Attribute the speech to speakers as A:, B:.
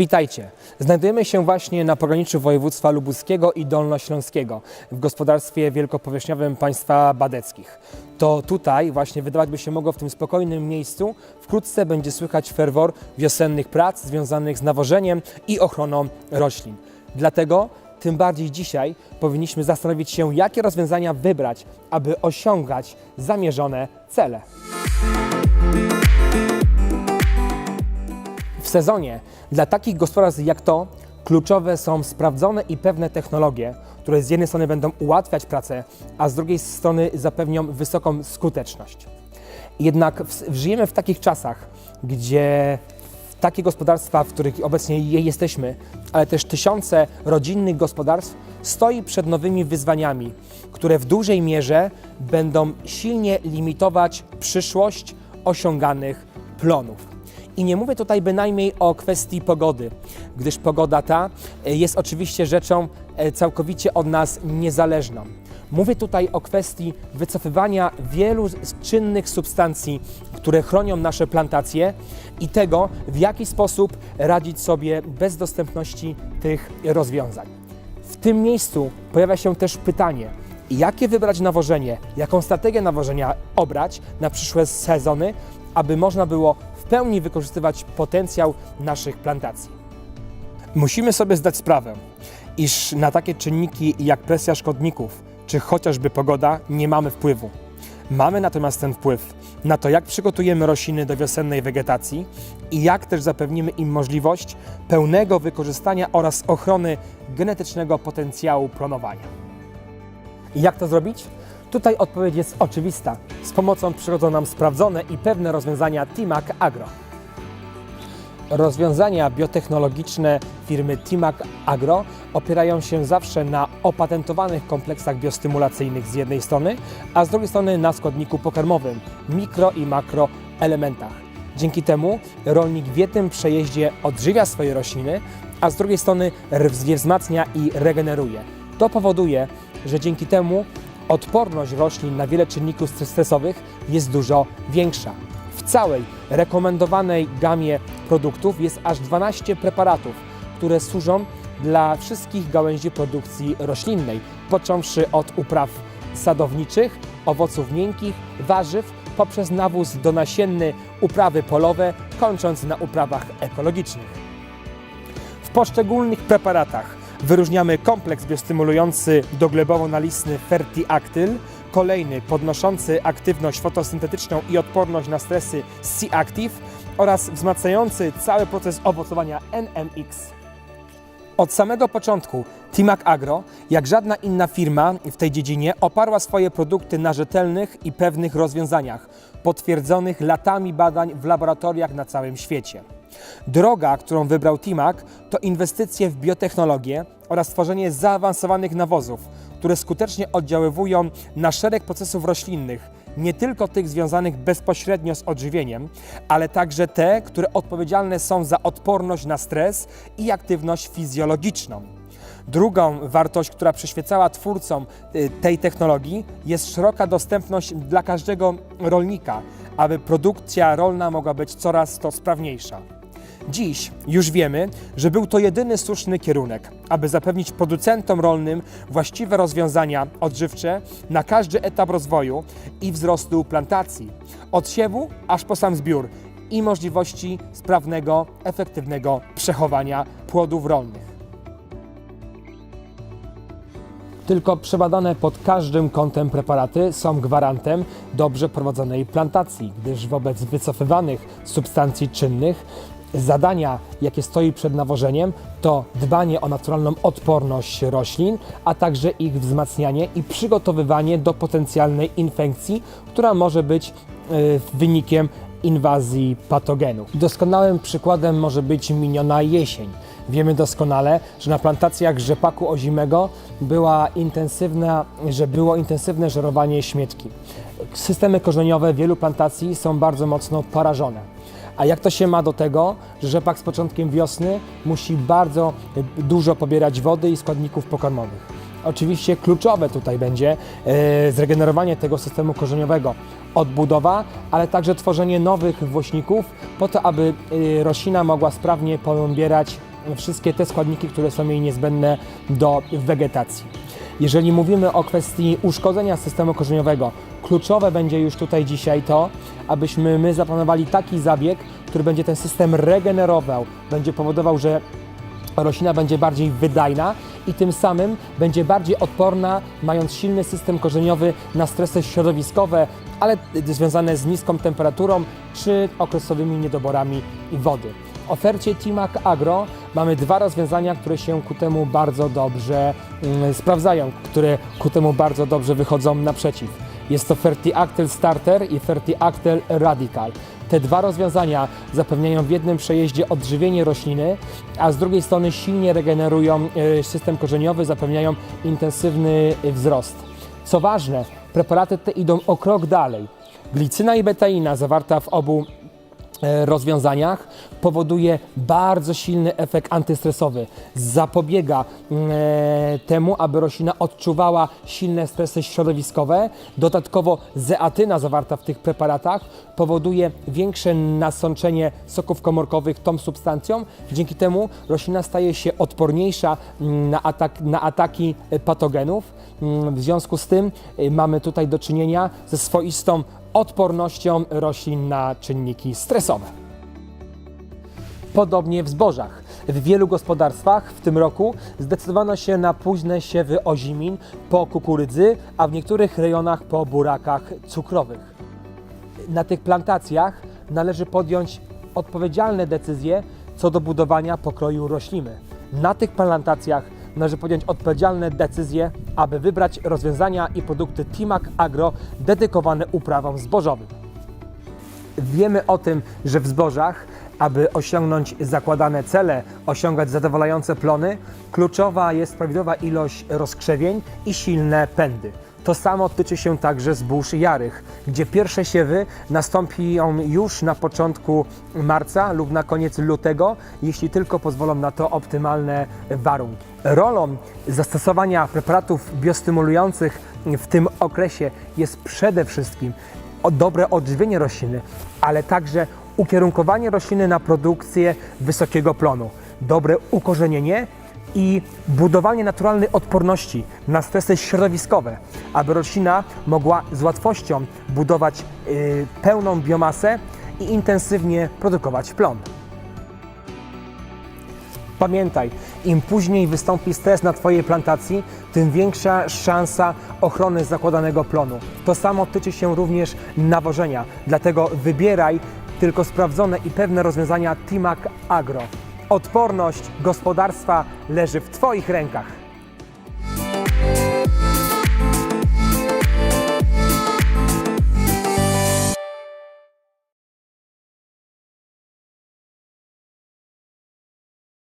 A: Witajcie. Znajdujemy się właśnie na pograniczu województwa lubuskiego i dolnośląskiego w gospodarstwie wielkopowierzchniowym państwa badeckich. To tutaj właśnie wydawać by się mogło w tym spokojnym miejscu wkrótce będzie słychać ferwor wiosennych prac związanych z nawożeniem i ochroną roślin. Dlatego tym bardziej dzisiaj powinniśmy zastanowić się, jakie rozwiązania wybrać, aby osiągać zamierzone cele. Sezonie dla takich gospodarstw jak to kluczowe są sprawdzone i pewne technologie, które z jednej strony będą ułatwiać pracę, a z drugiej strony zapewnią wysoką skuteczność. Jednak w, żyjemy w takich czasach, gdzie takie gospodarstwa, w których obecnie je- jesteśmy, ale też tysiące rodzinnych gospodarstw stoi przed nowymi wyzwaniami, które w dużej mierze będą silnie limitować przyszłość osiąganych plonów. I nie mówię tutaj bynajmniej o kwestii pogody, gdyż pogoda ta e, jest oczywiście rzeczą e, całkowicie od nas niezależną. Mówię tutaj o kwestii wycofywania wielu czynnych substancji, które chronią nasze plantacje i tego, w jaki sposób radzić sobie bez dostępności tych rozwiązań. W tym miejscu pojawia się też pytanie, jakie wybrać nawożenie, jaką strategię nawożenia obrać na przyszłe sezony, aby można było pełni wykorzystywać potencjał naszych plantacji. Musimy sobie zdać sprawę, iż na takie czynniki jak presja szkodników czy chociażby pogoda nie mamy wpływu. Mamy natomiast ten wpływ na to, jak przygotujemy rośliny do wiosennej wegetacji i jak też zapewnimy im możliwość pełnego wykorzystania oraz ochrony genetycznego potencjału plonowania. Jak to zrobić? Tutaj odpowiedź jest oczywista. Z pomocą przychodzą nam sprawdzone i pewne rozwiązania Timac Agro. Rozwiązania biotechnologiczne firmy Timac Agro opierają się zawsze na opatentowanych kompleksach biostymulacyjnych z jednej strony, a z drugiej strony na składniku pokarmowym mikro i makroelementach. Dzięki temu rolnik w jednym przejeździe odżywia swoje rośliny, a z drugiej strony je wzmacnia i regeneruje. To powoduje, że dzięki temu odporność roślin na wiele czynników stres- stresowych jest dużo większa. W całej rekomendowanej gamie produktów jest aż 12 preparatów, które służą dla wszystkich gałęzi produkcji roślinnej, począwszy od upraw sadowniczych, owoców miękkich, warzyw, poprzez nawóz donasienny, uprawy polowe, kończąc na uprawach ekologicznych. W poszczególnych preparatach wyróżniamy kompleks biostymulujący doglebowo-nalistny FertiActyl, kolejny podnoszący aktywność fotosyntetyczną i odporność na stresy C-Active oraz wzmacniający cały proces owocowania NMX. Od samego początku Timac Agro, jak żadna inna firma w tej dziedzinie, oparła swoje produkty na rzetelnych i pewnych rozwiązaniach, potwierdzonych latami badań w laboratoriach na całym świecie. Droga, którą wybrał Timac, to inwestycje w biotechnologię oraz tworzenie zaawansowanych nawozów, które skutecznie oddziaływują na szereg procesów roślinnych, nie tylko tych związanych bezpośrednio z odżywieniem, ale także te, które odpowiedzialne są za odporność na stres i aktywność fizjologiczną. Drugą wartość, która przyświecała twórcom y, tej technologii, jest szeroka dostępność dla każdego rolnika, aby produkcja rolna mogła być coraz to sprawniejsza. Dziś już wiemy, że był to jedyny słuszny kierunek, aby zapewnić producentom rolnym właściwe rozwiązania odżywcze na każdy etap rozwoju i wzrostu plantacji, od siewu aż po sam zbiór i możliwości sprawnego, efektywnego przechowania płodów rolnych. Tylko przebadane pod każdym kątem preparaty są gwarantem dobrze prowadzonej plantacji, gdyż wobec wycofywanych substancji czynnych zadania, jakie stoi przed nawożeniem, to dbanie o naturalną odporność roślin, a także ich wzmacnianie i przygotowywanie do potencjalnej infekcji, która może być y, wynikiem inwazji patogenów. Doskonałym przykładem może być miniona jesień. Wiemy doskonale, że na plantacjach rzepaku ozimego była intensywna, że było intensywne żerowanie śmietki. Systemy korzeniowe wielu plantacji są bardzo mocno porażone. A jak to się ma do tego, że rzepak z początkiem wiosny musi bardzo y, dużo pobierać wody i składników pokarmowych? Oczywiście kluczowe tutaj będzie e, zregenerowanie tego systemu korzeniowego, odbudowa, ale także tworzenie nowych włośników po to, aby e, roślina mogła sprawnie pobierać wszystkie te składniki, które są jej niezbędne do wegetacji. Jeżeli mówimy o kwestii uszkodzenia systemu korzeniowego, kluczowe będzie już tutaj dzisiaj to, abyśmy my zaplanowali taki zabieg, który będzie ten system regenerował, będzie powodował, że roślina będzie bardziej wydajna i tym samym będzie bardziej odporna, mając silny system korzeniowy na stresy środowiskowe, ale związane z niską temperaturą czy okresowymi niedoborami wody. W ofercie Timac Agro mamy dwa rozwiązania, które się ku temu bardzo dobrze mm, sprawdzają, które ku temu bardzo dobrze wychodzą naprzeciw. Jest to FertiActel Starter i FertiActel Radical. Te dwa rozwiązania zapewniają w jednym przejeździe odżywienie rośliny, a z drugiej strony silnie regenerują e, system korzeniowy, zapewniają intensywny e, wzrost. Co ważne, preparaty te idą o krok dalej. Glicyna i betaina zawarta w obu rozwiązaniach powoduje bardzo silny efekt antystresowy. Zapobiega mm, e, temu, aby roślina odczuwała silne stresy środowiskowe. Dodatkowo zeatyna zawarta w tych preparatach powoduje większe nasączenie soków komórkowych tą substancją. Dzięki temu roślina staje się odporniejsza mm, na, atak, na ataki e, patogenów. Mm, W związku z tym e, mamy tutaj do czynienia ze swoistą odpornością roślin na czynniki stresowe. Podobnie w zbożach. W wielu gospodarstwach w tym roku zdecydowano się na późne siewy ozimin po kukurydzy, a w niektórych rejonach po burakach cukrowych. Na tych plantacjach należy podjąć odpowiedzialne decyzje co do budowania pokroju rośliny. Na tych plantacjach należy podjąć odpowiedzialne decyzje, aby wybrać rozwiązania i produkty Timac Agro dedykowane uprawom zbożowym. Wiemy o tym, że w zbożach, aby osiągnąć zakładane cele, osiągać zadowalające plony, kluczowa jest prawidłowa ilość rozkrzewień i silne pędy. To samo tyczy się także zbóż jarych, gdzie pierwsze siewy nastąpią już na początku marca lub na koniec lutego, jeśli tylko pozwolą na to optymalne warunki. Rolą zastosowania preparatów biostymulujących w tym okresie jest przede wszystkim dobre odżywienie rośliny, ale także ukierunkowanie rośliny na produkcję wysokiego plonu, dobre ukorzenienie i budowanie naturalnej odporności na stresy środowiskowe, aby roślina mogła z łatwością budować y, pełną biomasę i intensywnie produkować plon. Pamiętaj, im później wystąpi stres na Twojej plantacji, tym większa szansa ochrony zakładanego plonu. To samo tyczy się również nawożenia, dlatego wybieraj tylko sprawdzone i pewne rozwiązania Timac Agro. Odporność gospodarstwa leży w Twoich rękach.